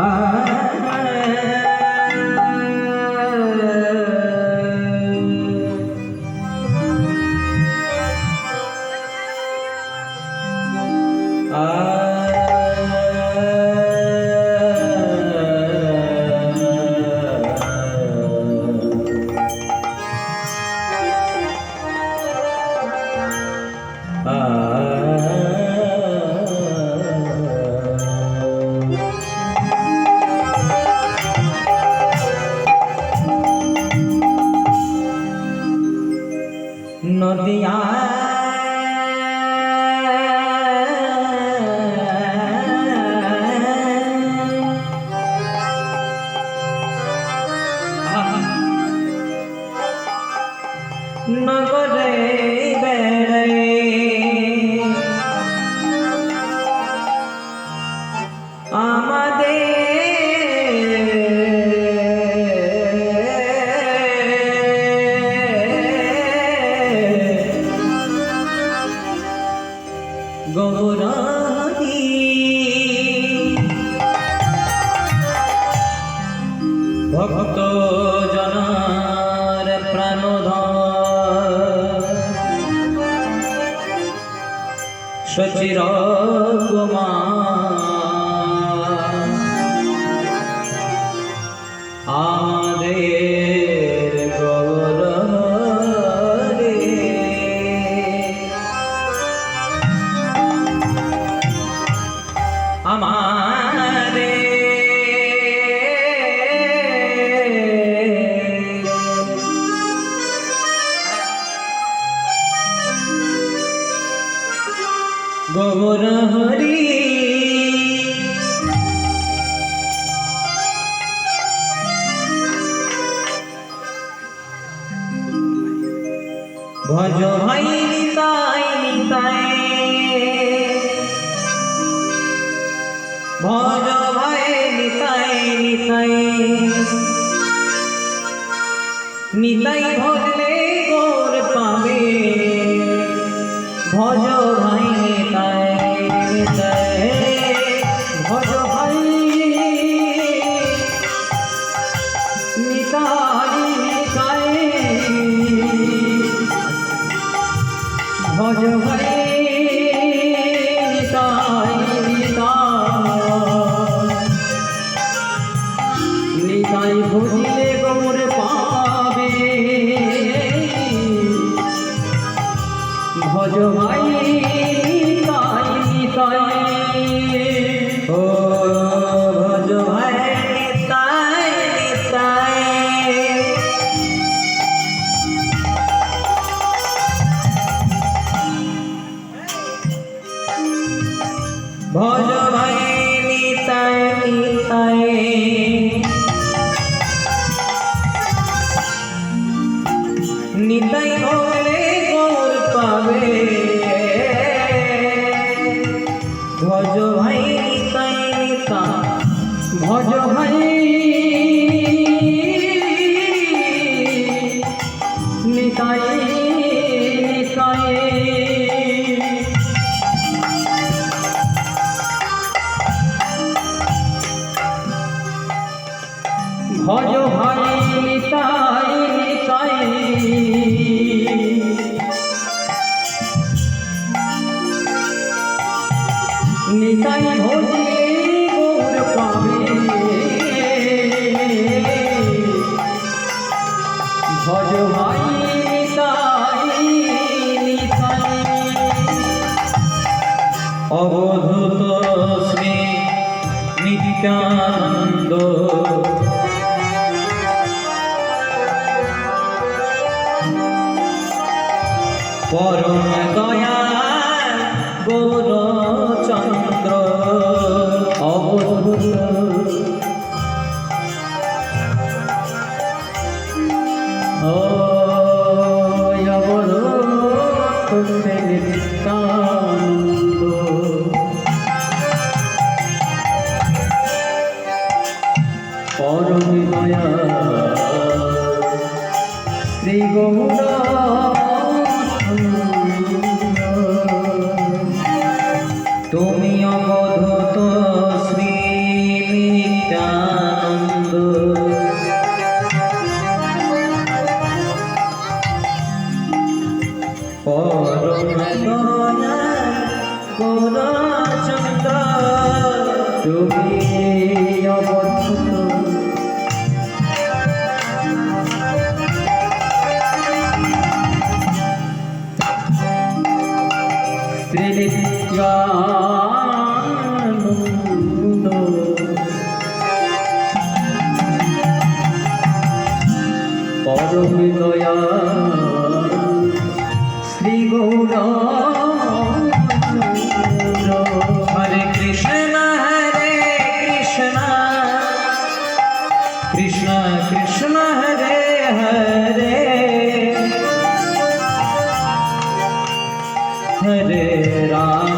Ah দিয়া সচিরগমা গোবর হরি। ভজ ভাই নিতাই নিতাই। ভজ ভাই নিতাই নিতাই। নিতাই ভজলে গোর পাবে। ভজ ಕವಿತಾ পরম দয়া গৌরচন্দ্র অবধূত। ও অবধূত তুমি অবধূত শ্রীনিত্যানন্দ পরম দয়া করুণা চন্দ্র তুমি অবধূত দয়া শ্রী গৌর। হরে কৃষ্ণ হরে কৃষ্ণ। কৃষ্ণ কৃষ্ণ হরে হরে। হরে রাম।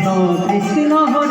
কৃষ্ণ কৃষ্ণ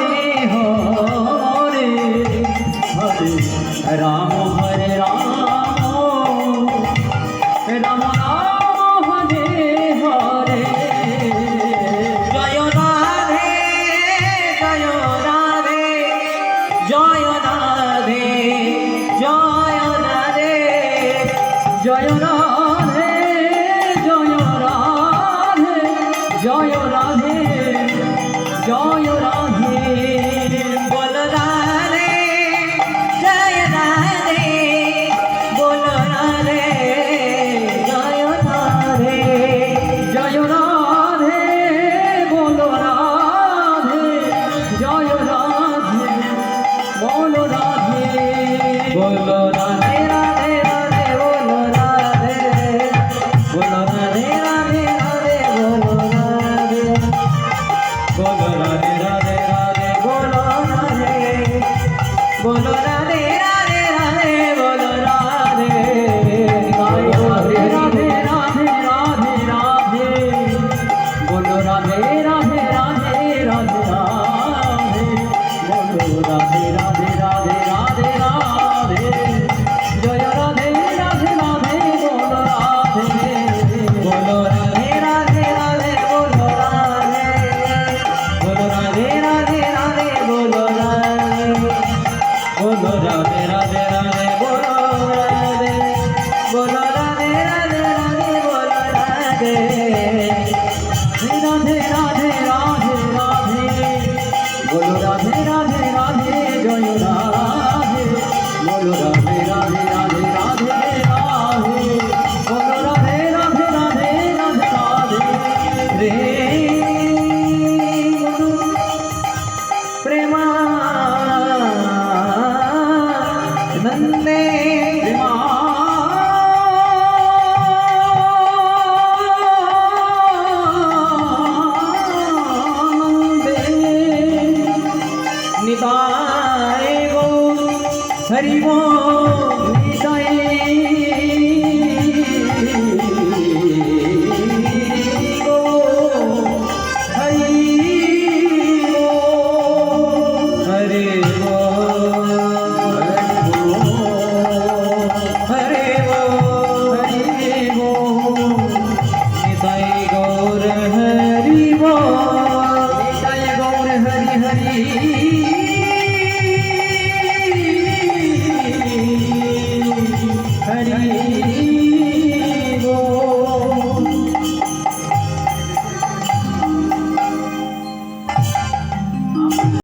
Amém.